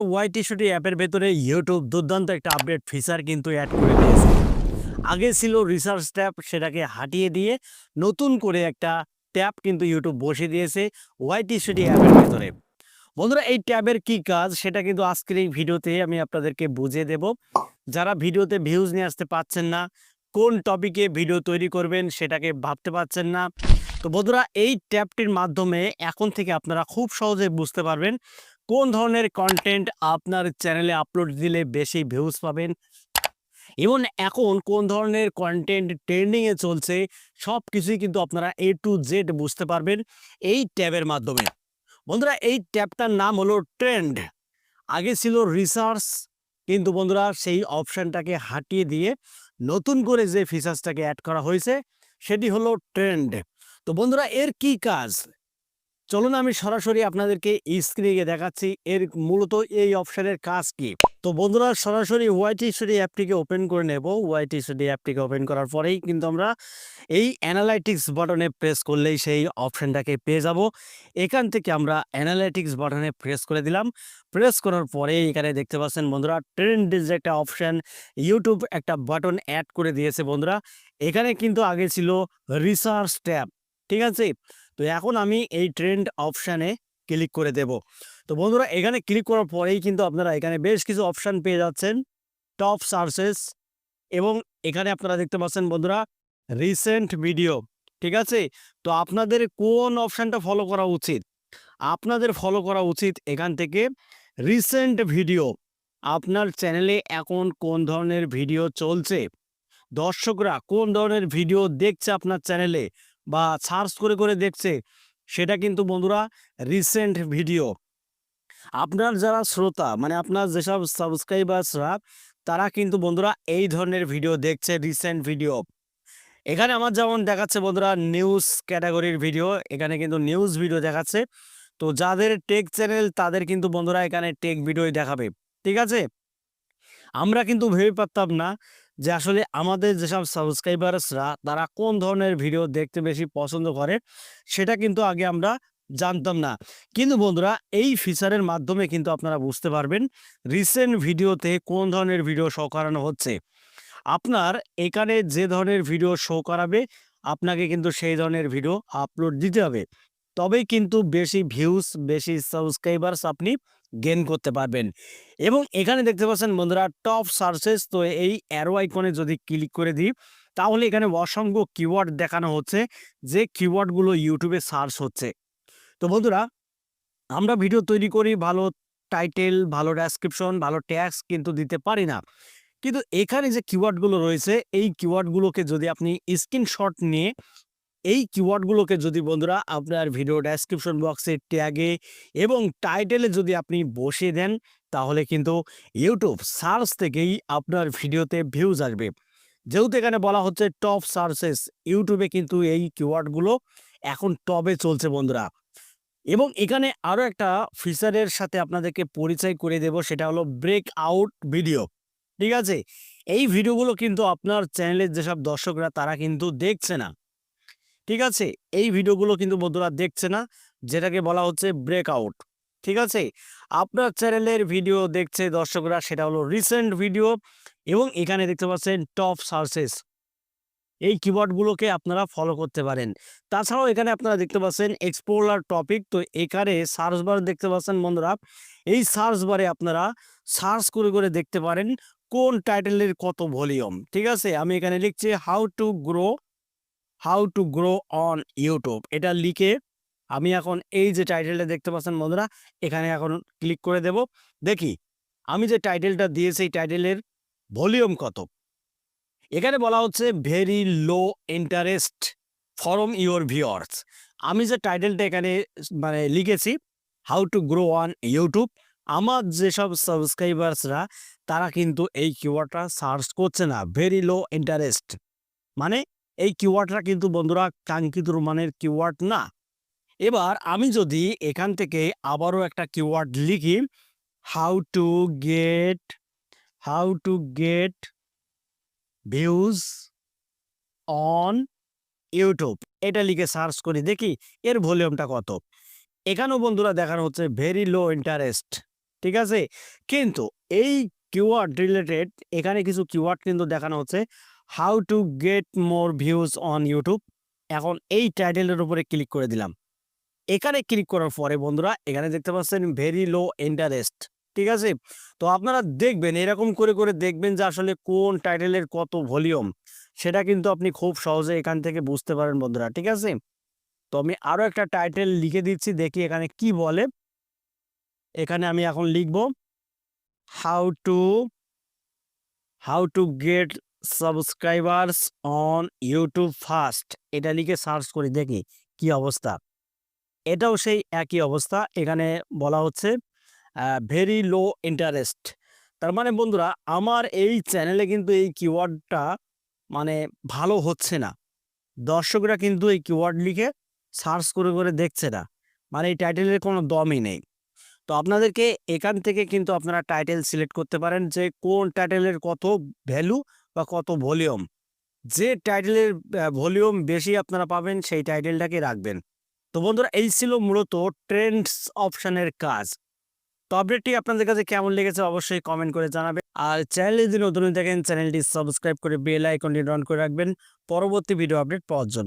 ওয়াইটি শুটি অ্যাপের ভেতরে ইউটিউব দুর্দান্ত একটা আপডেট ফিচার কিন্তু অ্যাড করে দিয়েছে। আগে ছিল রিসার্চ ট্যাব সেটাকে হাটিয়ে দিয়ে নতুন করে একটা ট্যাব কিন্তু ইউটিউব বসে দিয়েছে ওয়াইটি শুটি অ্যাপের ভেতরে। বন্ধুরা, এই ট্যাবের কি কাজ? সেটা কিন্তু আজকের এই ভিডিওতে আমি আপনাদেরকে বুঝিয়ে দেব। যারা ভিডিওতে ভিউজ নিয়ে আসতে পাচ্ছেন না, কোন টপিকে ভিডিও তৈরি করবেন সেটাকে ভাবতে পারছেন না। তো বন্ধুরা, এই ট্যাবটির মাধ্যমে এখন থেকে আপনারা খুব সহজে বুঝতে পারবেন কোন ধরনের কন্টেন্ট আপনার চ্যানেলে আপলোড দিলে বেশি ভিউজ পাবেন? এবং এখন কোন ধরনের কন্টেন্ট ট্রেন্ডিংয়ে চলছে সব কিছুই কিন্তু আপনারা এ টু জেড বুঝতে পারবেন এই ট্যাবের মাধ্যমে। বন্ধুরা, এই ট্যাবটার নাম হলো ট্রেন্ড আগে ছিল রিসার্চ কিন্তু বন্ধুরা, সেই অপশানটাকে হাটিয়ে দিয়ে নতুন করে যে ফিচার্সটাকে অ্যাড করা হয়েছে, সেটি হলো ট্রেন্ড তো বন্ধুরা, এর কি কাজ? চলুন আমি সরাসরি আপনাদেরকে স্ক্রিনে দেখাচ্ছি, এর মূলত এই অপশনের কাজ কি। তো বন্ধুরা, সরাসরি ওয়াইটি স্টুডি অ্যাপটিকে ওপেন করে নেব। ওয়াইটি স্টুডি অ্যাপটিকে ওপেন করার পরেই কিন্তু আমরা এই অ্যানালাইটিক্স বাটনে প্রেস করলেই সেই অপশনটাকে পেয়ে যাব। এখান থেকে আমরা অ্যানালাইটিক্স বাটনে প্রেস করে দিলাম। প্রেস করার পরে এখানে দেখতে পাচ্ছেন বন্ধুরা ট্রেন্ড যে একটা অপশান ইউটিউব একটা বাটন অ্যাড করে দিয়েছে বন্ধুরা। এখানে কিন্তু আগে ছিল রিসার্চ ট্যাব ঠিক আছে? তো এখন আমি এই ট্রেন্ড অপশানে ক্লিক করে দেব। তো বন্ধুরা, এখানে ক্লিক করার পরেই কিন্তু আপনারা এখানে বেশ কিছু অপশান পেয়ে যাচ্ছেন। টপ সার্চেস এবং এখানে আপনারা দেখতে পাচ্ছেন বন্ধুরা রিসেন্ট ভিডিও ঠিক আছে? তো আপনাদের কোন অপশানটা ফলো করা উচিত? আপনাদের ফলো করা উচিত এখান থেকে রিসেন্ট ভিডিও আপনার চ্যানেলে এখন কোন ধরনের ভিডিও চলছে? দর্শকরা কোন ধরনের ভিডিও দেখছে আপনার চ্যানেলে বা সার্চ করে করে দেখছে, সেটা কিন্তু বন্ধুরা রিসেন্ট ভিডিও আপনার যারা শ্রোতা মানে আপনার যেসব সাবস্ক্রাইবার্সরা তারা কিন্তু বন্ধুরা এই ধরনের ভিডিও দেখছে রিসেন্ট ভিডিও এখানে আমার যেমন দেখাচ্ছে বন্ধুরা নিউজ ক্যাটাগরির ভিডিও এখানে কিন্তু নিউজ ভিডিও দেখাচ্ছে। তো যাদের টেক চ্যানেল তাদের কিন্তু বন্ধুরা এখানে টেক ভিডিওই দেখাবে, ঠিক আছে? আমরা কিন্তু ভেবে পারতাম না যে আসলে আমাদের যেসব সাবস্ক্রাইবার্সরা, তারা কোন ধরনের ভিডিও দেখতে বেশি পছন্দ করে, সেটা কিন্তু আগে আমরা জানতাম না। কিন্তু বন্ধুরা, এই ফিচারের মাধ্যমে কিন্তু আপনারা বুঝতে পারবেন রিসেন্ট ভিডিওতে কোন ধরনের ভিডিও শো করানো হচ্ছে। আপনার এখানে যে ধরনের ভিডিও শো করাবে, আপনাকে কিন্তু সেই ধরনের ভিডিও আপলোড দিতে হবে। তবেই কিন্তু বেশি ভিউজ বেশি সাবস্ক্রাইবার্স আপনি গেন করতে পারবেন। এবং এখানে দেখতে পাচ্ছেন বন্ধুরা টপ সার্চেস তো এই অ্যারো আইকনে যদি ক্লিক করে দিই, তাহলে এখানে অসংখ্য কিওয়ার্ড দেখানো হচ্ছে, যে কিওয়ার্ডগুলো ইউটিউবে সার্চ হচ্ছে। তো বন্ধুরা, আমরা ভিডিও তৈরি করি, ভালো টাইটেল ভালো ডেসক্রিপশন ভালো ট্যাক্স কিন্তু দিতে পারি না। কিন্তু এখানে যে কিওয়ার্ডগুলো রয়েছে, এই কিওয়ার্ডগুলোকে যদি আপনি স্ক্রিনশট নিয়ে এই কিওয়ার্ডগুলোকে যদি বন্ধুরা আপনার ভিডিও ডেসক্রিপশন বক্সে ট্যাগে এবং টাইটেলে যদি আপনি বসিয়ে দেন, তাহলে কিন্তু ইউটিউব সার্চ থেকেই আপনার ভিডিওতে ভিউজ আসবে। যেহেতু এখানে বলা হচ্ছে টপ সার্চেস ইউটিউবে কিন্তু এই কিওয়ার্ডগুলো এখন টপে চলছে বন্ধুরা। এবং এখানে আরও একটা ফিচারের সাথে আপনাদেরকে পরিচয় করে দেব, সেটা হলো ব্রেক আউট ভিডিও ঠিক আছে? এই ভিডিওগুলো কিন্তু আপনার চ্যানেলের যেসব দর্শকরা, তারা কিন্তু দেখছে না। ঠিক আছে? এই ভিডিওগুলো কিন্তু বন্ধুরা দেখছে না, যেটাকে বলা হচ্ছে ব্রেকআউট ঠিক আছে? আপনার চ্যানেলের ভিডিও দেখছে দর্শকরা, সেটা হলো রিসেন্ট ভিডিও এবং এখানে দেখতে পাচ্ছেন টপ সার্চেস এই কিবোর্ডগুলোকে আপনারা ফলো করতে পারেন। তাছাড়াও এখানে আপনারা দেখতে পাচ্ছেন এক্সপ্লোরার টপিক তো এখানে সার্চ বার দেখতে পাচ্ছেন বন্ধুরা। এই সার্চ বারে আপনারা সার্চ করে করে দেখতে পারেন কোন টাইটেলের কত ভলিউম ঠিক আছে? আমি এখানে লিখছি how to grow how to grow on YouTube এটা লিখে আমি এখন এই যে টাইটেলটা দেখতে পাচ্ছেন বন্ধুরা, এখানে এখন ক্লিক করে দেব। দেখি, আমি যে টাইটেলটা দিয়েছি, এই টাইটেলের ভলিউম কত? এখানে বলা হচ্ছে very low interest from your viewers আমি যে টাইটেলটা এখানে মানে লিখেছি how to grow on YouTube আমার যেসব সাবস্ক্রাইবার্সরা তারা কিন্তু এই কিওয়ার্ডটা সার্চ করছে না। ভেরি লো ইন্টারেস্ট মানে এই কিওয়ার্ডটা কিন্তু বন্ধুরা কাঙ্ক্ষিত মানের কিওয়ার্ড না। এবার আমি যদি এখান থেকে আবারও একটা কিওয়ার্ড লিখি how to get how to get views on YouTube এটা লিখে সার্চ করি, দেখি এর ভলিউমটা কত। এখানেও বন্ধুরা দেখানো হচ্ছে ভেরি লো ইন্টারেস্ট ঠিক আছে? কিন্তু এই কিওয়ার্ড রিলেটেড এখানে কিছু কিওয়ার্ড কিন্তু দেখানো হচ্ছে how to get more views on YouTube এখন এই টাইটেলের উপরে ক্লিক করে দিলাম। এখানে ক্লিক করার পরে বন্ধুরা, এখানে দেখতে পাচ্ছেন ভেরি লো ইন্টারেস্ট ঠিক আছে? তো আপনারা দেখবেন, এরকম করে করে দেখবেন যে আসলে কোন টাইটেলের কত ভলিউম সেটা কিন্তু আপনি খুব সহজে এখান থেকে বুঝতে পারেন বন্ধুরা, ঠিক আছে? তো আমি আরও একটা টাইটেল লিখে দিচ্ছি, দেখি এখানে কি বলে। এখানে আমি এখন লিখব how to how to get subscribers on YouTube first. এটা লিখে সার্চ করি, দেখি কি অবস্থা। এটাও সেই একই অবস্থা। এখানে বলা হচ্ছে ভেরি লো ইন্টারেস্ট তার মানে বন্ধুরা, আমার এই চ্যানেলে কিন্তু এই কিওয়ার্ডটা মানে ভালো হচ্ছে না। দর্শকরা কিন্তু এই কিওয়ার্ড লিখে সার্চ করে করে দেখছে না। মানে এই টাইটেলের কোনো দমই নেই। তো আপনাদেরকে এখান থেকে কিন্তু আপনারা টাইটেল সিলেক্ট করতে পারেন যে কোন টাইটেলের কত ভ্যালু বা কত ভলিউম। যে টাইটেলের ভলিউম বেশি আপনারা পাবেন, সেই টাইটেলটাকে রাখবেন। তো বন্ধুরা, এই ছিল মূলত ট্রেন্ডস অপশানের কাজ। তো আপডেটটি আপনাদের কাছে কেমন লেগেছে অবশ্যই কমেন্ট করে জানাবেন। আর চ্যানেলে যদি নতুন দেখেন চ্যানেলটি সাবস্ক্রাইব করে বেল আইকনটি অন করে রাখবেন। পরবর্তী ভিডিও আপডেট পাওয়ার জন্য।